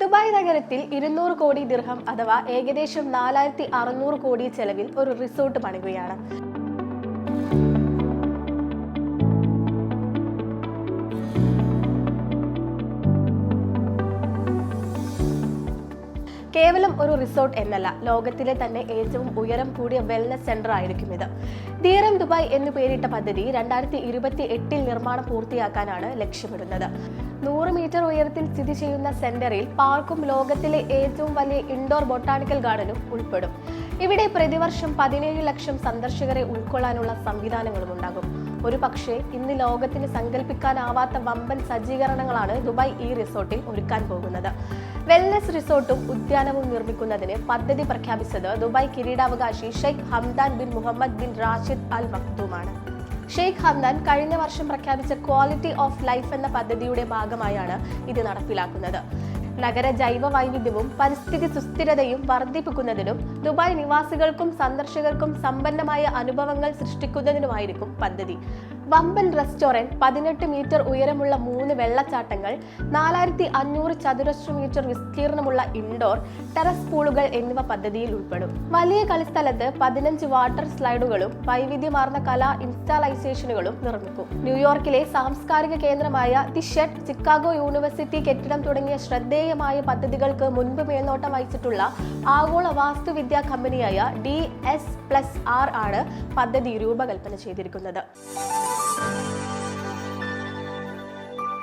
Dubai നഗരത്തിൽ ഇരുന്നൂറ് കോടി ദിർഹം അഥവാ ഏകദേശം നാലായിരത്തി അറുന്നൂറ് കോടി ചെലവിൽ ഒരു റിസോർട്ട് പണിയുകയാണ്. കേവലം ഒരു റിസോർട്ട് എന്നല്ല ലോകത്തിലെ തന്നെ ഏറ്റവും ഉയരം കൂടിയ വെൽനസ് സെന്റർ ആയിരിക്കും ഇത്. ധീരം ദുബായ് എന്ന് പേരിട്ട പദ്ധതി രണ്ടായിരത്തി ഇരുപത്തി എട്ടിൽ നിർമ്മാണം പൂർത്തിയാക്കാനാണ് ലക്ഷ്യമിടുന്നത്. നൂറ് മീറ്റർ ഉയരത്തിൽ സ്ഥിതി ചെയ്യുന്ന സെന്ററിൽ പാർക്കും ലോകത്തിലെ ഏറ്റവും വലിയ ഇൻഡോർ ബൊട്ടാണിക്കൽ ഗാർഡനും ഉൾപ്പെടും. ഇവിടെ പ്രതിവർഷം പതിനേഴ് ലക്ഷം സന്ദർശകരെ ഉൾക്കൊള്ളാനുള്ള സംവിധാനങ്ങളും ഉണ്ടാകും. ഒരു പക്ഷേ ഇന്ന് ലോകത്തിന് സങ്കല്പിക്കാനാവാത്ത വമ്പൻ സജ്ജീകരണങ്ങളാണ് ദുബായ് ഈ റിസോർട്ടിൽ ഒരുക്കാൻ പോകുന്നത്. വെൽനസ് റിസോർട്ടും ഉദ്യാനവും നിർമ്മിക്കുന്നതിന് പദ്ധതി പ്രഖ്യാപിച്ചത് ദുബായ് കിരീടാവകാശി Sheikh Hamdan bin Mohammed bin Rashid Al മക്തൂമാണ് Sheikh Hamdan കഴിഞ്ഞ വർഷം പ്രഖ്യാപിച്ച ക്വാളിറ്റി ഓഫ് ലൈഫ് എന്ന പദ്ധതിയുടെ ഭാഗമായാണ് ഇത് നടപ്പിലാക്കുന്നത്. നഗര ജൈവ വൈവിധ്യവും പരിസ്ഥിതി സുസ്ഥിരതയും വർദ്ധിപ്പിക്കുന്നതിനും ദുബായ് നിവാസികൾക്കും സന്ദർശകർക്കും സമ്പന്നമായ അനുഭവങ്ങൾ സൃഷ്ടിക്കുന്നതിനുമായിരിക്കും പദ്ധതി. വമ്പൻ റെസ്റ്റോറന്റ് പതിനെട്ട് മീറ്റർ ഉയരമുള്ള മൂന്ന് വെള്ളച്ചാട്ടങ്ങൾ നാലായിരത്തി അഞ്ഞൂറ് ചതുരശ്ര മീറ്റർ വിസ്തീർണമുള്ള ഇൻഡോർ ടെറസ് പൂളുകൾ എന്നിവ പദ്ധതിയിൽ ഉൾപ്പെടും. വലിയ കളിസ്ഥലത്ത് പതിനഞ്ച് വാട്ടർ സ്ലൈഡുകളും വൈവിധ്യമാർന്ന കലാ ഇൻസ്റ്റാളൈസേഷനുകളും നിർമ്മിക്കും. ന്യൂയോർക്കിലെ സാംസ്കാരിക കേന്ദ്രമായ ദി ഷെഡ് ചിക്കാഗോ യൂണിവേഴ്സിറ്റി കെട്ടിടം തുടങ്ങിയ ശ്രദ്ധേയമായ പദ്ധതികൾക്ക് മുൻപ് മേൽനോട്ടം വഹിച്ചിട്ടുള്ള ആഗോള വാസ്തുവിദ്യാ കമ്പനിയായ ഡി എസ് പ്ലസ് ആർ ആണ് പദ്ധതി രൂപകൽപ്പന ചെയ്തിരിക്കുന്നത്.